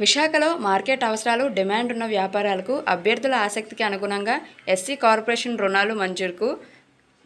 విశాఖలో మార్కెట్ అవసరాలు డిమాండ్ ఉన్న వ్యాపారాలకు అభ్యర్థుల ఆసక్తికి అనుగుణంగా ఎస్సీ కార్పొరేషన్ రుణాలు మంజూరుకు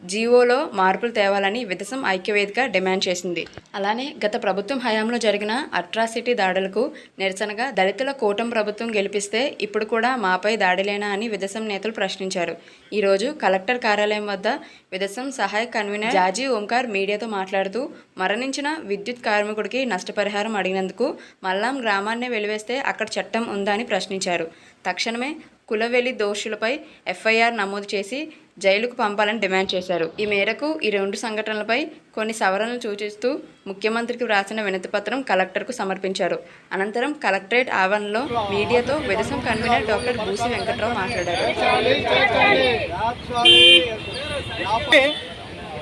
జీవోలో మార్పులు తేవాలని విదసం ఐక్యవేదిక డిమాండ్ చేసింది. అలానే గత ప్రభుత్వం హయాంలో జరిగిన అట్రాసిటీ దాడులకు నిరసనగా దళితుల కూటమి ప్రభుత్వం గెలిపిస్తే ఇప్పుడు కూడా మాపై దాడిలేనా అని విదసం నేతలు ప్రశ్నించారు. ఈరోజు కలెక్టర్ కార్యాలయం వద్ద విదసం సహాయ కన్వీనర్ జాజీ ఓంకార్ మీడియాతో మాట్లాడుతూ మరణించిన విద్యుత్ కార్మికుడికి నష్టపరిహారం అడిగినందుకు మల్లాం గ్రామాన్నే వెలివేస్తే అక్కడ చట్టం ఉందా అని ప్రశ్నించారు. తక్షణమే కులవెలి దోషులపై ఎఫ్ఐఆర్ నమోదు చేసి జైలుకు పంపాలని డిమాండ్ చేశారు. ఈ మేరకు ఈ రెండు సంఘటనలపై కొన్ని సవరణలు సూచిస్తూ ముఖ్యమంత్రికి వ్రాసిన వినతిపత్రం కలెక్టర్కు సమర్పించారు. అనంతరం కలెక్టరేట్ ఆవరణలో మీడియాతో విదసం కన్వీనర్ డాక్టర్ బూసి వెంకట్రావు మాట్లాడారు.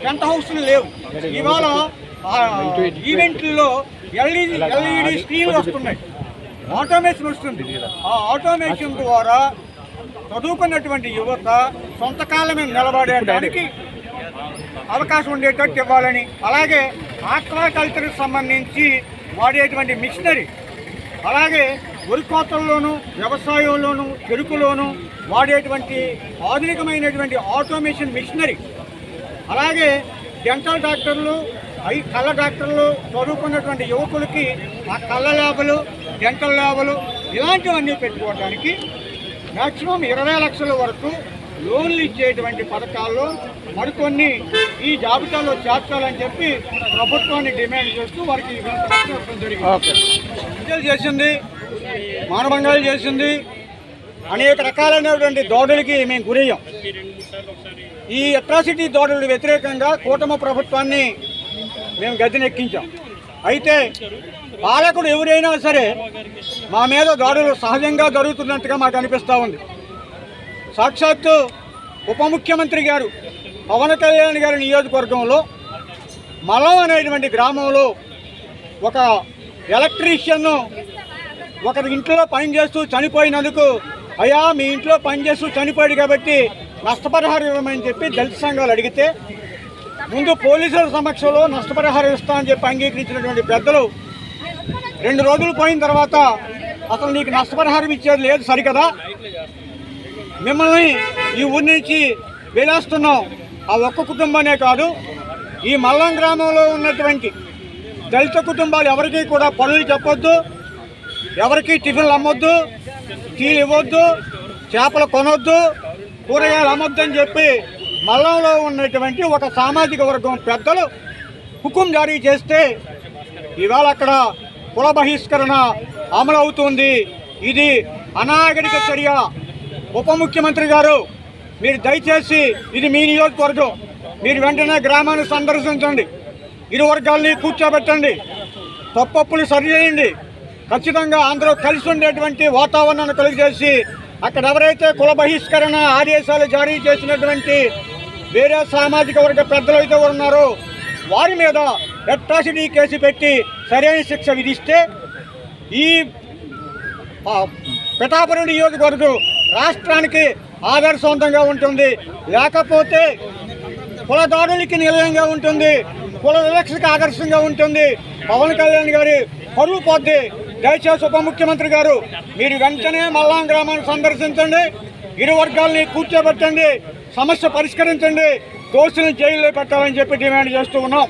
టెంట్ హౌస్లు లేవు. ఇవాళ ఈవెంట్లలో ఎల్ఈడి ఎల్ఈడి స్క్రీన్లు వస్తున్నాయి. ఆటోమేషన్ వస్తుంది. ఆ ఆటోమేషన్ ద్వారా చదువుకున్నటువంటి యువత సొంత కాళ్ళ మీద నిలబడేటానికి అవకాశం ఉండేటట్టు ఇవ్వాలని అలాగే ఆక్వాకల్చర్కి సంబంధించి వాడేటువంటి మిషనరీ అలాగే వరి కోతల్లోనూ వ్యవసాయంలోనూ చెరుకులోనూ వాడేటువంటి ఆధునికమైనటువంటి ఆటోమేషన్ మిషనరీ అలాగే డెంటల్ డాక్టర్లు ఐ కళ్ళ డాక్టర్లు చదువుకున్నటువంటి యువకులకి ఆ కళ్ళ ల్యాబులు డెంటల్ ల్యాబులు ఇలాంటివన్నీ పెట్టుకోవడానికి మ్యాక్సిమం ఇరవై లక్షల వరకు లోన్లు ఇచ్చేటువంటి పథకాల్లో మరికొన్ని ఈ జాబితాలో చేర్చాలని చెప్పి ప్రభుత్వాన్ని డిమాండ్ చేస్తూ వారికి జరిగింది. చేసింది మానభంగాలు చేసింది అనేక రకాలైనటువంటి దోడులకి మేము గురయ్యాం. ఈ అట్రాసిటీ దాడులకు వ్యతిరేకంగా కూటమి ప్రభుత్వాన్ని మేము గద్దెనెక్కించాం. అయితే పాలకుడు ఎవరైనా సరే మా మీద దాడులు సహజంగా జరుగుతున్నట్టుగా మాకు అనిపిస్తూ ఉంది. సాక్షాత్తు ఉప ముఖ్యమంత్రి గారు పవన్ కళ్యాణ్ గారి నియోజకవర్గంలో మలం అనేటువంటి గ్రామంలో ఒక ఎలక్ట్రీషియన్ను ఒకరి ఇంట్లో పనిచేస్తూ చనిపోయినందుకు అయ్యా మీ ఇంట్లో పనిచేస్తూ చనిపోయాడు కాబట్టి నష్టపరిహారం ఇవ్వమని చెప్పి దళిత సంఘాలు అడిగితే ముందు పోలీసుల సమక్షంలో నష్టపరిహారం ఇస్తామని చెప్పి అంగీకరించినటువంటి పెద్దలు రెండు రోజులు పోయిన తర్వాత అసలు నీకు నష్టపరిహారం ఇచ్చేది లేదు సరికదా? మిమ్మల్ని ఈ ఊరి నుంచి వేలేస్తున్నాం ఆ ఒక్క కుటుంబమే కాదు ఈ మల్లం గ్రామంలో ఉన్నటువంటి దళిత కుటుంబాలు ఎవరికీ కూడా పనులు చెప్పొద్దు ఎవరికీ టిఫిన్లు అమ్మొద్దు టీలు ఇవ్వద్దు చేపలు కొనొద్దు కూరగాయలు అమ్మొద్దు అని చెప్పి మల్లంలో ఉన్నటువంటి ఒక సామాజిక వర్గం పెద్దలు హుకుం జారీ చేస్తే ఇవాళ అక్కడ కుల బహిష్కరణ అమలు అవుతుంది ఇది అనాగరిక చర్య. ఉప ముఖ్యమంత్రి గారు మీరు దయచేసి ఇది మీ నియోజకవర్గం. మీరు వెంటనే గ్రామాన్ని సందర్శించండి. ఇరు వర్గాల్ని కూర్చోబెట్టండి. తప్పప్పులు సరిచేయండి ఖచ్చితంగా అందరూ కలిసి ఉండేటువంటి వాతావరణాన్ని కలిగజేసి అక్కడ ఎవరైతే కుల బహిష్కరణ ఆదేశాలు జారీ చేసినటువంటి వేరే సామాజిక వర్గ పెద్దలు అయితే ఉన్నారో వారి మీద అట్రాసిటీ కేసు పెట్టి సరైన శిక్ష విధిస్తే ఈ పిఠాపురం నియోజకవర్గం రాష్ట్రానికి ఆదర్శవంతంగా ఉంటుంది. లేకపోతే కుల దాడులకి నిలయంగా ఉంటుంది. కుల వివక్షకు ఆదర్శంగా ఉంటుంది. పవన్ కళ్యాణ్ గారి పరువు పోద్ది దయచేసి ఉప ముఖ్యమంత్రి గారు మీరు వెంటనే మల్లాం గ్రామాన్ని సందర్శించండి. ఇరు వర్గాల్ని కూర్చోబెట్టండి. సమస్య పరిష్కరించండి. దోషులను జైల్లో పెట్టాలని చెప్పి డిమాండ్ చేస్తూ ఉన్నాం.